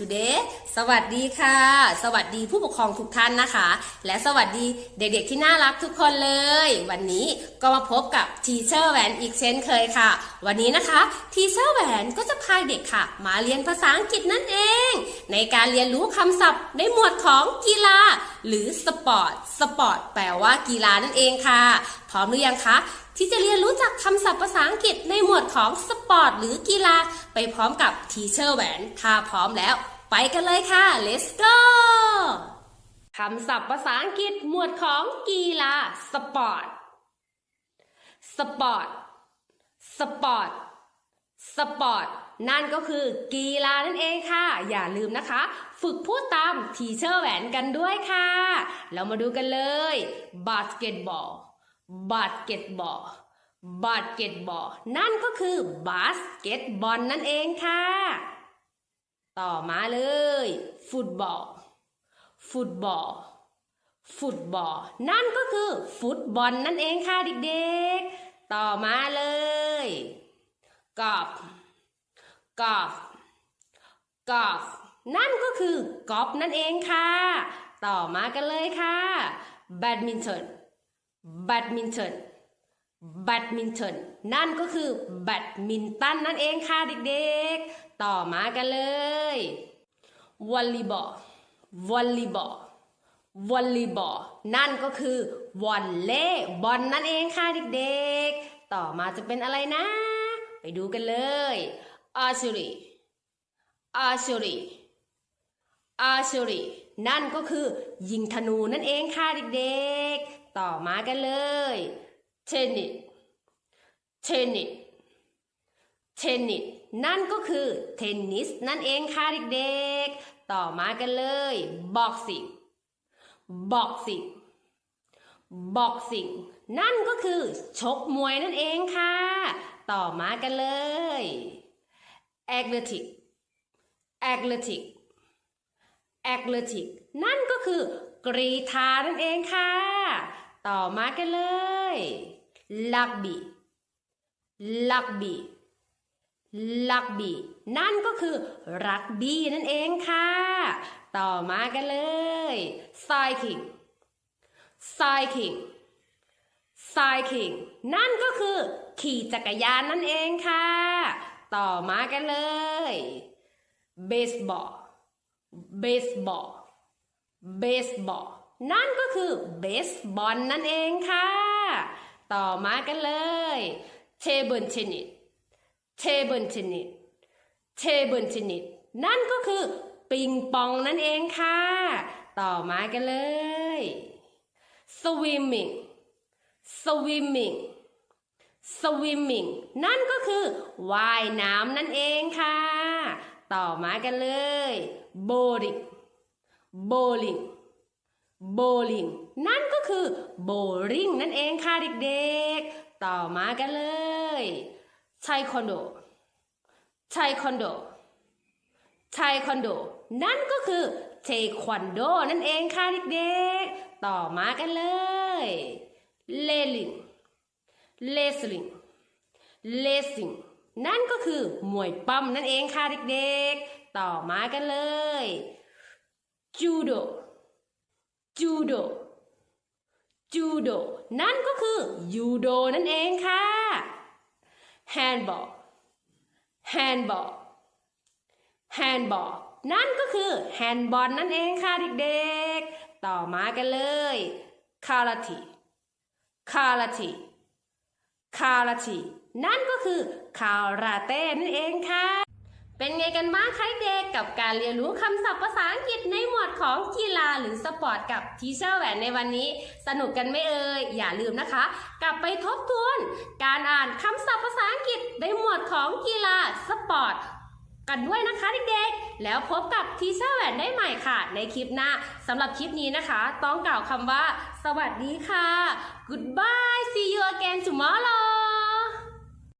today สวัสดีค่ะ สวัสดีผู้ปกครองทุกท่านนะคะ และสวัสดีเด็กๆที่น่ารักทุกคนเลย วันนี้ก็มาพบกับทีเชอร์แหวนอีกเช่นเคยค่ะ วันนี้นะคะทีเชอร์แหวนก็จะพาเด็กค่ะ มาเรียนภาษาอังกฤษนั่นเอง ในการเรียนรู้คำศัพท์ในหมวดของกีฬา หรือสปอร์ต สปอร์ตแปลว่ากีฬานั่นเองค่ะ พร้อมหรือยังคะ ที่จะเรียนรู้จักคำศัพท์ภาษาอังกฤษในหมวดของสปอร์ตหรือกีฬา ไปพร้อมกับทีเชอร์แหวน ถ้าพร้อมแล้ว ไปกันเลยค่ะ let's go คำศัพท์ภาษาอังกฤษหมวดของกีฬาสปอร์ตสปอร์ตสปอร์ตสปอร์ตนั่นก็คือกีฬานั่นเองค่ะ อย่าลืมนะคะ ฝึกพูดตามทีเชอร์แหวนกันด้วยค่ะ เรามาดูกันเลยบาสเกตบอล บาสเกตบอลบาสเกตบอลนั่นก็คือบาสเกตบอลนั่นเองค่ะ ต่อมาเลย ฟุตบอล ฟุตบอล ฟุตบอล นั่นก็คือฟุตบอลนั่นเองค่ะเด็กๆ ต่อมาเลยกอล์ฟกอล์ฟกอล์ฟนั่นก็คือกอล์ฟนั่นเองค่ะ ต่อมากันเลยค่ะแบดมินตัน แบดมินตันแบดมินตันนั่นก็คือแบดมินตันนั่นเองค่ะเด็กๆ ต่อมากันเลยวอลลย์บอลวอลลย์บอลวอลลย์บอลนั่นก็คือวอลเลย์บอลนั่นเองค่ะเด็กๆ ต่อมาจะเป็นอะไรนะ ไปดูกันเลย archery archery archery นั่นก็คือยิงธนูนั่นเองค่ะเด็กๆ ต่อมากันเลย tennis tennis tennis นั่นก็คือเทนนิสนั่นเองค่ะเด็กๆ ต่อมากันเลย boxing boxing boxing นั่นก็คือชกมวยนั่นเองค่ะ ต่อมากันเลย athletic athletic athletic นั่นก็คือกรีธานั่นเองค่ะ ต่อมากันเลย rugby rugby ลักบี้นั่นก็คือ รักบี้นั่นเองค่ะ ต่อมากันเลย cycling cycling cycling นั่นก็คือ ขี่จักรยานนั่นเองค่ะ ต่อมากันเลย baseball baseball baseball นั่นก็คือเบสบอลนั่นเองค่ะ ต่อมากันเลย table tennis เทเบิลเทนนิสเทเบิลเทนนิสนั่นก็คือปิงปองนั่นเองค่ะ ต่อมากันเลย swimming swimming swimming นั่นก็คือว่ายน้ำนั่นเองค่ะ ต่อมากันเลย bowling bowling bowling นั่นก็คือ bowling นั่นเองค่ะเด็กๆ ต่อมากันเลยไทควันโดไทควันโดไทควันโดนั่นก็คือเทควันโดนั่นเองค่ะเด็กๆ ต่อมากันเลยเลลิงเลสลิงเลสซิงนั่นก็คือมวยปั้มนั่นเองค่ะเด็กๆ ต่อมากันเลยจูโด จูโดจูโดนั่นก็คือยูโดนั่นเองค่ะ handball handball handball นั่นก็คือ handball นั่นเองค่ะเด็กๆ ต่อมากันเลย karate karate karate นั่นก็คือคาราเต้นั่นเองค่ะ เป็นไงกันบ้างคะเด็กกับการเรียนรู้คำศัพท์ภาษาอังกฤษในหมวดของกีฬาหรือสปอร์ตกับทีเชอร์แหวนในวันนี้ สนุกกันไม่เอ่ยอย่าลืมนะคะ กลับไปทบทวน การอ่านคำศัพท์ภาษาอังกฤษในหมวดของกีฬาสปอร์ตกันด้วยนะคะเด็กๆ แล้วพบกับทีเชอร์แหวนได้ใหม่ค่ะ ในคลิปหน้าสำหรับคลิปนี้นะคะ ต้องกล่าวคำว่า สวัสดีค่ะ goodbye see you again tomorrow